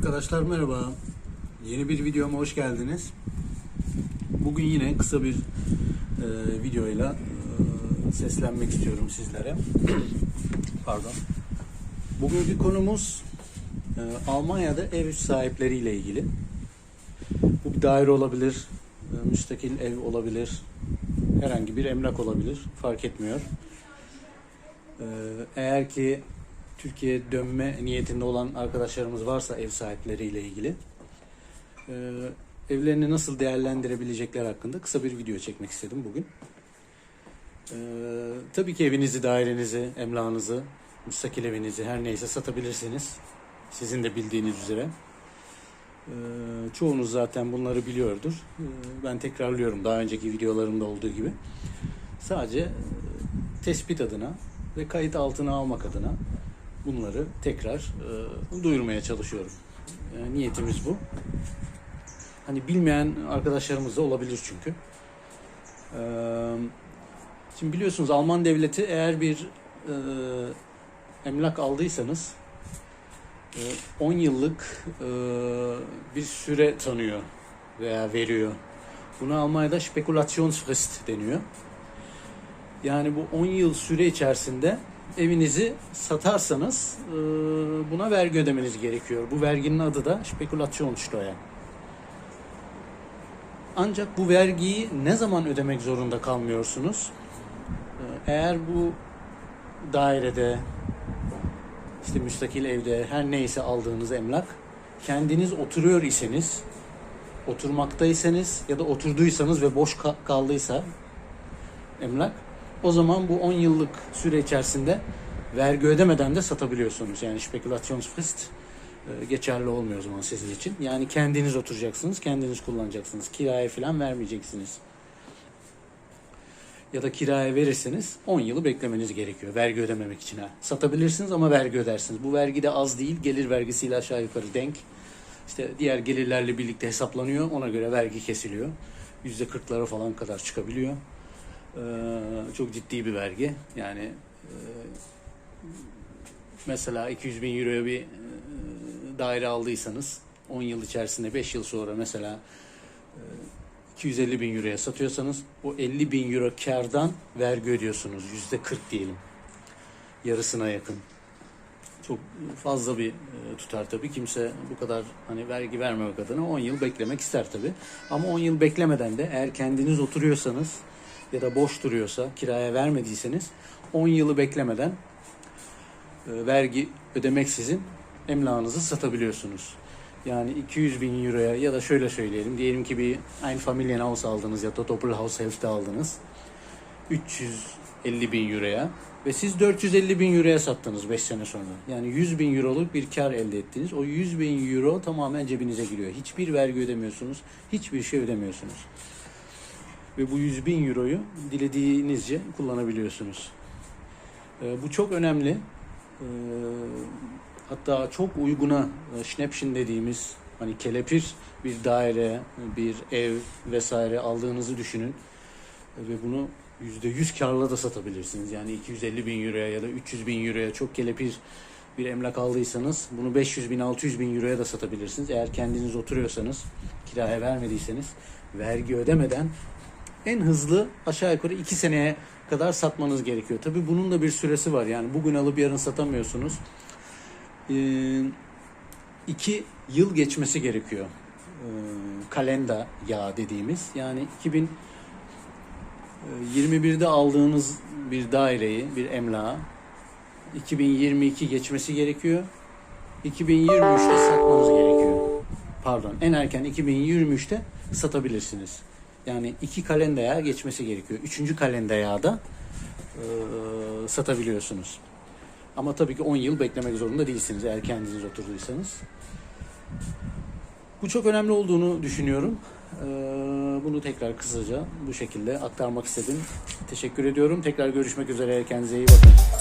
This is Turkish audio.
Arkadaşlar merhaba. Yeni bir videoma hoş geldiniz. Bugün yine kısa bir e, videoyla e, seslenmek istiyorum sizlere. Pardon. Bugünkü konumuz e, Almanya'da ev sahipleriyle ilgili. Bu bir daire olabilir, e, müstakil ev olabilir, herhangi bir emlak olabilir, fark etmiyor. E, eğer ki Türkiye'ye dönme niyetinde olan arkadaşlarımız varsa ev sahipleriyle ilgili e, evlerini nasıl değerlendirebilecekler hakkında kısa bir video çekmek istedim bugün. E, tabii ki evinizi, dairenizi, emlakınızı, müstakil evinizi her neyse satabilirsiniz. Sizin de bildiğiniz üzere. E, çoğunuz zaten bunları biliyordur. Ben tekrarlıyorum daha önceki videolarımda olduğu gibi. Sadece tespit adına ve kayıt altına almak adına bunları tekrar e, duyurmaya çalışıyorum. E, niyetimiz bu. Hani bilmeyen arkadaşlarımız da olabilir çünkü. E, şimdi biliyorsunuz Alman devleti eğer bir e, emlak aldıysanız e, 10 yıllık e, bir süre tanıyor veya veriyor. Buna Almanya'da Spekulationsfrist deniyor. Yani bu 10 yıl süre içerisinde evinizi satarsanız e, buna vergi ödemeniz gerekiyor. Bu verginin adı da Spekulationssteuer. Ancak bu vergiyi ne zaman ödemek zorunda kalmıyorsunuz? E, Eğer bu dairede işte müstakil evde her neyse aldığınız emlak kendiniz oturuyor iseniz oturmaktaysanız ya da oturduysanız ve boş ka- kaldıysa emlak o zaman bu 10 yıllık süre içerisinde vergi ödemeden de satabiliyorsunuz. Yani spekülasyonsfrist e, geçerli olmuyor o zaman sizin için. Yani kendiniz oturacaksınız, kendiniz kullanacaksınız. Kiraya falan vermeyeceksiniz. Ya da kiraya verirseniz 10 yılı beklemeniz gerekiyor vergi ödememek için. Ha. Satabilirsiniz ama vergi ödersiniz. Bu vergi de az değil. Gelir vergisiyle aşağı yukarı denk. İşte diğer gelirlerle birlikte hesaplanıyor. Ona göre vergi kesiliyor. %40'lara falan kadar çıkabiliyor. Ee, çok ciddi bir vergi. Yani e, mesela 200 bin euroya bir e, daire aldıysanız 10 yıl içerisinde 5 yıl sonra mesela e, 250 bin euroya satıyorsanız o 50 bin euro kardan vergi ödüyorsunuz. Yüzde 40 diyelim. Yarısına yakın. Çok fazla bir e, tutar tabii. Kimse bu kadar hani vergi vermemek adına 10 yıl beklemek ister tabii. Ama 10 yıl beklemeden de eğer kendiniz oturuyorsanız ya da boş duruyorsa kiraya vermediyseniz 10 yılı beklemeden e, vergi ödemeksizin emlakınızı satabiliyorsunuz. Yani 200 bin euroya ya da şöyle söyleyelim diyelim ki bir Einfamilienhaus aldınız ya da Doppelhaushälfte aldınız 350 bin euroya ve siz 450 bin euroya sattınız 5 sene sonra. Yani 100 bin euroluk bir kar elde ettiniz. O 100 bin euro tamamen cebinize giriyor. Hiçbir vergi ödemiyorsunuz. Hiçbir şey ödemiyorsunuz. Ve bu 100 bin euroyu dilediğinizce kullanabiliyorsunuz. Ee, bu çok önemli. Ee, hatta çok uyguna e, dediğimiz hani kelepir bir daire, bir ev vesaire aldığınızı düşünün. Ve bunu %100 karla da satabilirsiniz. Yani 250 bin euroya ya da 300 bin euroya çok kelepir bir emlak aldıysanız bunu 500 bin 600 bin euroya da satabilirsiniz. Eğer kendiniz oturuyorsanız kiraya vermediyseniz vergi ödemeden en hızlı aşağı yukarı 2 seneye kadar satmanız gerekiyor. Tabii bunun da bir süresi var. Yani bugün alıp yarın satamıyorsunuz. 2 yıl geçmesi gerekiyor. Ee, kalenda yağ dediğimiz. Yani 2021'de aldığınız bir daireyi, bir emlağı 2022 geçmesi gerekiyor. 2023'te satmanız gerekiyor. Pardon, en erken 2023'te satabilirsiniz. Yani iki kalenda yağı geçmesi gerekiyor. Üçüncü kalenda yağı da e, satabiliyorsunuz. Ama tabii ki 10 yıl beklemek zorunda değilsiniz eğer kendiniz oturduysanız. Bu çok önemli olduğunu düşünüyorum. Ee, Bunu tekrar kısaca bu şekilde aktarmak istedim. Teşekkür ediyorum. Tekrar görüşmek üzere. Kendinize iyi bakın.